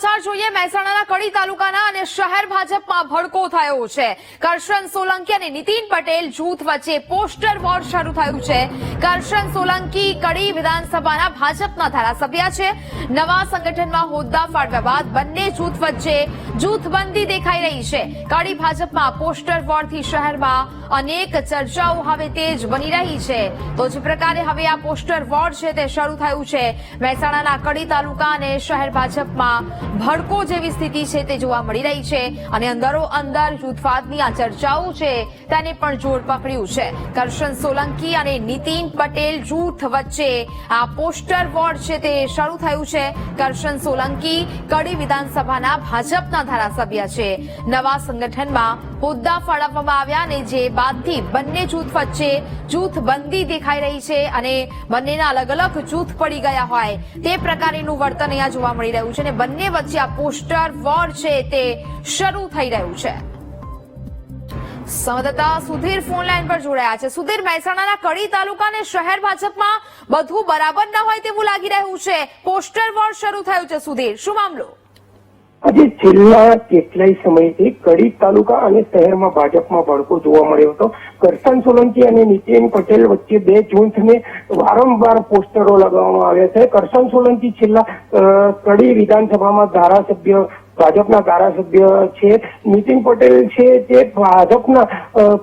સમાચાર જોઈએ, મહેસાણાના કડી તાલુકાના અને શહેર ભાજપમાં ભડકો થયો છે. કરશન સોલંકી અને નીતિન પટેલ જૂથ વચ્ચે પોસ્ટર વોર શરૂ થયું છે. કરશન સોલંકી કડી વિધાનસભાના ભાજપના ધારાસભ્ય છે. નવા સંગઠનમાં હોદ્દા ફાળવ્યા બાદ બંને જૂથ વચ્ચે જૂથબંધી દેખાઈ રહી છે. કડી ભાજપમાં પોસ્ટર વોરથી શહેરમાં અનેક ચર્ચાઓ હવે તેજ બની રહી છે. તો જે પ્રકારે હવે આ પોસ્ટર વોર છે તે શરૂ થયું છે. મહેસાણાના કડી તાલુકા અને શહેર ભાજપમાં ભડકો જેવી સ્થિતિ છે તે જોવા મળી રહી છે અને અંદરો અંદર જૂથવાદની આ ચર્ચાઓ છે તેને પણ જોર પકડ્યું છે. કરશન સોલંકી અને નીતિન પટેલ જૂથ વચ્ચે આ પોસ્ટર વોર છે તે શરૂ થયું છે. કરશન સોલંકી કડી વિધાનસભાના ભાજપના ધારાસભ્ય છે. નવા સંગઠનમાં હોદ્દા ફાળવવામાં આવ્યા અને જે બાદથી બંને જૂથ વચ્ચે જૂથબંધી દેખાઈ રહી છે અને બંનેના અલગ અલગ જૂથ પડી ગયા હોય તે પ્રકારેનું વર્તન અહીંયા જોવા મળી રહ્યું છે અને બંને વચ્ચે આ પોસ્ટર વોર છે તે શરૂ થઈ રહ્યું છે. સંવાદદાતા સુધીર ફોન લાઈન પર જોડાયા છે. સુધીર, મહેસાણાના કડી તાલુકા અને શહેર ભાજપમાં બધું બરાબર ન હોય તેવું લાગી રહ્યું છે. પોસ્ટર વોર શરૂ થયું છે, સુધીર. શું મામલો? આજે છેલ્લા કેટલાય સમયથી કડી તાલુકા અને શહેરમાં ભાજપમાં ભડકો જોવા મળ્યો હતો. કરશન સોલંકી અને નીતિન પટેલ વચ્ચે બે જૂથને વારંવાર પોસ્ટરો લગાવવામાં આવ્યા છે. કરશન સોલંકી છેલ્લા કડી વિધાનસભામાં ધારાસભ્ય, ભાજપના ધારાસભ્ય છે. નીતિન પટેલ છે તે ભાજપના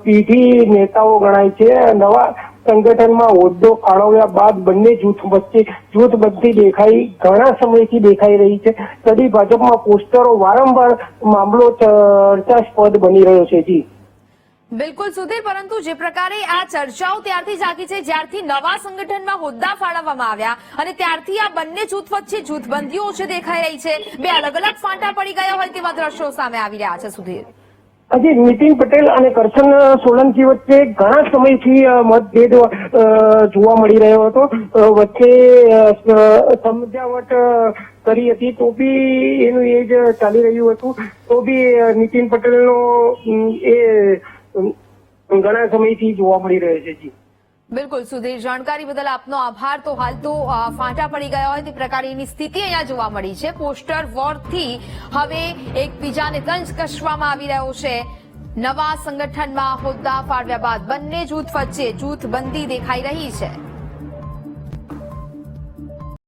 પીઢી નેતાઓ ગણાય છે. નવા સંગઠનમાં હોદ્દો ફાળવ્યા બાદ બંને જૂથ વચ્ચે જૂથબંધી દેખાઈ, ઘણા સમયથી દેખાઈ રહી છે. તદી ભાજપમાં પોસ્ટરો વારંવાર મામલો ચર્ચાસ્પદ બની રહ્યો છે જી. બિલકુલ સુધીર, પરંતુ જે પ્રકારે આ ચર્ચાઓ ત્યારથી જાગી છે, જ્યારથી નવા સંગઠનમાં હોદ્દા ફાળવવામાં આવ્યા અને ત્યારથી આ બંને જૂથ વચ્ચે જૂથબંધીઓ છે દેખાઈ રહી છે. બે અલગ અલગ ફાંટા પડી ગયા હોય તેવા દ્રશ્યો સામે આવી રહ્યા છે, સુધીર. આજે નીતિન પટેલ અને કરશન સોલંકી વચ્ચે ઘણા સમયથી મતભેદ જોવા મળી રહ્યો હતો. વચ્ચે સમજાવટ કરી હતી. તો બી એનું એ જ ચાલી રહ્યું હતું. તો બી નીતિન પટેલનો એ ઘણા સમયથી જોવા મળી રહ્યો છે જી. બિલકુલ સુધીર જાણકારી બદલ આપનો આભાર. તો હાલ તો ફાંટા પડી ગયા હોય તે પ્રકારની સ્થિતિ અહીંયા જોવા મળી છે. પોસ્ટર વોરથી હવે એકબીજાને તંજ કસવામાં આવી રહ્યો છે. નવા સંગઠનમાં હોદ્દા ફાળવ્યા બાદ બંને જૂથ વચ્ચે જૂથબંધી દેખાઈ રહી છે.